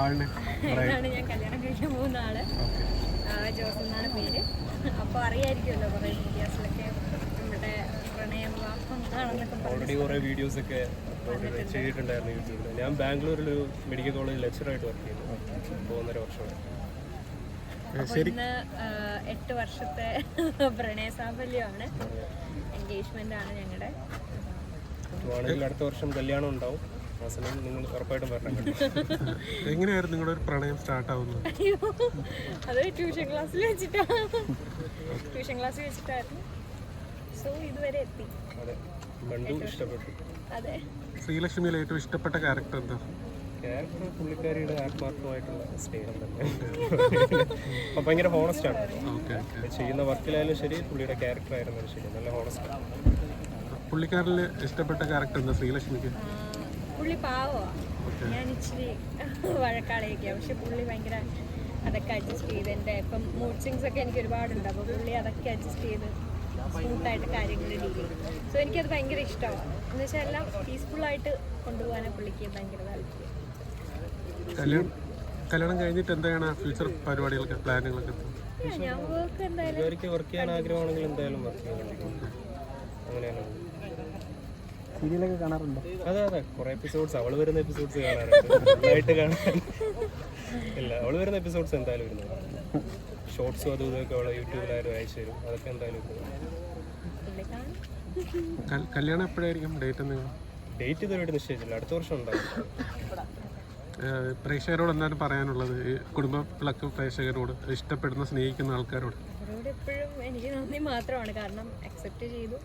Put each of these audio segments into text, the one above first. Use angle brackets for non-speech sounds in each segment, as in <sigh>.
ആളിനെ. ഞാൻ കല്യാണം കഴിക്കാൻ പോകുന്ന ആൾ. ആ, ജോസ് എന്നാണ് പേര്. അപ്പോൾ അറിയായിരിക്കുമല്ലോ കുറേ വീഡിയോസിലൊക്കെ നമ്മുടെ പ്രണയം ഓൾറെഡി കുറേ വീഡിയോസ് ഒക്കെ ചെയ്തിട്ടുണ്ടായിരുന്നു യൂട്യൂബിൽ. ഞാൻ ബാംഗ്ലൂരിൽ ഒരു മെഡിക്കൽ കോളേജ് ലെക്ചറായിട്ട് വർക്ക് ചെയ്തു. ഒന്നര വർഷമായി. ഇന്ന് എട്ട് വർഷത്തെ <laughs> പ്രണയ സാഫല്യമാണ് എൻഗേജ്മെന്റ് ആണ് ഞങ്ങളുടെ അടുത്ത വർഷം കല്യാണം ഉണ്ടാവും. സമയം നിങ്ങൾ ഉറപ്പായിട്ടും വരണം. എങ്ങനെയായിരുന്നു നിങ്ങളുടെ ഒരു പ്രണയം സ്റ്റാർട്ട് ആവുന്നത്? അത് ട്യൂഷൻ ക്ലാസ്സിൽ വെച്ചിട്ടാ. ട്യൂഷൻ ക്ലാസ്സിൽ വെച്ചിട്ടായിരുന്നു. സോ ഇതുവരെ എത്തി. അതെ കണ്ടു ഇഷ്ടപ്പെട്ടു. അതെ. ശ്രീലക്ഷ്മിയിൽ ഏറ്റവും ഇഷ്ടപ്പെട്ട ക്യാരക്ടർ എന്താ? ക്യാരക്ടർ പുള്ളിക്കാരിയുടെ ആത്മാർത്ഥമായിട്ടുള്ള സ്നേഹം തന്നെ. അപ്പം ഭയങ്കര ഹോണസ്റ്റ് ആണ്. ഓക്കെ ഓക്കെ ചെയ്യുന്ന വർക്കിലായാലും ശരി പുള്ളിയുടെ ക്യാരക്ടർ ആയിരുന്നാലും ശരി നല്ല ഹോണസ്റ്റ് ആണ്. പുള്ളിക്കാരിൽ ഇഷ്ടപ്പെട്ട ക്യാരക്ടർ എന്താ ശ്രീലക്ഷ്മിക്ക്? പുള്ളി പാവമാണ് ഞാൻ ഇച്ചിരി <laughs> വഴക്കാളിയൊക്കെയാണ് പക്ഷെ പുള്ളി ഭയങ്കര അതൊക്കെ അഡ്ജസ്റ്റ് ചെയ്ത് എന്റെ ഇപ്പം മൂഡ് സിങ്സ് ഒക്കെ എനിക്ക് ഒരുപാടുണ്ട്. അപ്പോൾ പുള്ളി അതൊക്കെ അഡ്ജസ്റ്റ് ചെയ്ത് സ്മൂത്തായിട്ട് കാര്യങ്ങൾ ഡീൽ ചെയ്യും സോ എനിക്കത് ഭയങ്കര ഇഷ്ടമാണ്. എന്ന് വെച്ചാൽ എല്ലാം പീസ്ഫുള്ളായിട്ട് കൊണ്ടുപോകാനാണ് പുള്ളിക്ക് ഭയങ്കര താല്പര്യം. കല്യാണം കഴിഞ്ഞിട്ട് എന്താണ് ഫ്യൂച്ചർ പരിപാടികളൊക്കെ പ്ലാനുകളൊക്കെ ഞാൻ വർക്ക് എന്തായാലും ഇവർക്ക് വർക്ക് ചെയ്യാൻ ആഗ്രഹമാണെങ്കിൽ എന്തായാലും വർക്ക് ചെയ്യാൻ സീരിയലൊക്കെ കാണാറുണ്ടോ? അതെ അതെ. കുറെ എപ്പിസോഡ്സ് അവൾ വരുന്ന എപ്പിസോഡ്സ് കാണാറുണ്ട്. കാണാൻ. ഇല്ല അവൾ വരുന്ന എപ്പിസോഡ്സ് എന്തായാലും വരുന്നത് ഷോർട്സും അതും ഇതൊക്കെ അവളെ യൂട്യൂബിലായാലും അയച്ചു തരും. അതൊക്കെ എന്തായാലും കല്യാണം എപ്പോഴായിരിക്കും? ഡേറ്റ് എന്തെങ്കിലും? ഡേറ്റ് ഇതുവരെയായിട്ട് നിശ്ചയിച്ചില്ല അടുത്ത വർഷം ഉണ്ടാവും. പ്രേക്ഷകരോട് എന്താണ് പറയാനുള്ളത്? കുടുംബ പിളക്ക് പ്രേക്ഷകരോട് ഇഷ്ടപ്പെടുന്ന സ്നേഹിക്കുന്ന ആൾക്കാരോട്? അവരോട് എപ്പോഴും എനിക്ക് നന്ദി മാത്രമാണ്. കാരണം അക്സെപ്റ്റ് ചെയ്തു.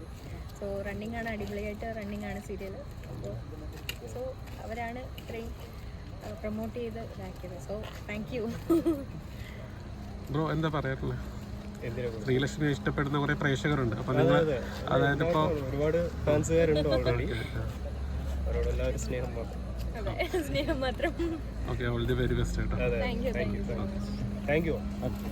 സോ റണ്ണിങ് ആണ് അടിപൊളിയായിട്ട് റണ്ണിങ് ആണ് സീരിയൽ അപ്പോൾ സോ അവരാണ് ഇത്രയും പ്രൊമോട്ട് ചെയ്ത് ഇതാക്കിയത്. സോ താങ്ക് യു ബ്രോ എന്താ പറയാറുള്ളത്? ശ്രീലക്ഷ്മി ഇഷ്ടപ്പെടുന്ന കുറെ പ്രേക്ഷകരുണ്ട്. അപ്പൊ നിങ്ങൾ അതായത് ഇപ്പോ ഒരുപാട് ഫാൻസുകാരുണ്ട് ഓൾറെഡി അവരോട് എല്ലാവരും സ്നേഹം മാത്രം. സ്നേഹം മാത്രം. Okay all the very best കേട്ടോ thank you thank you okay.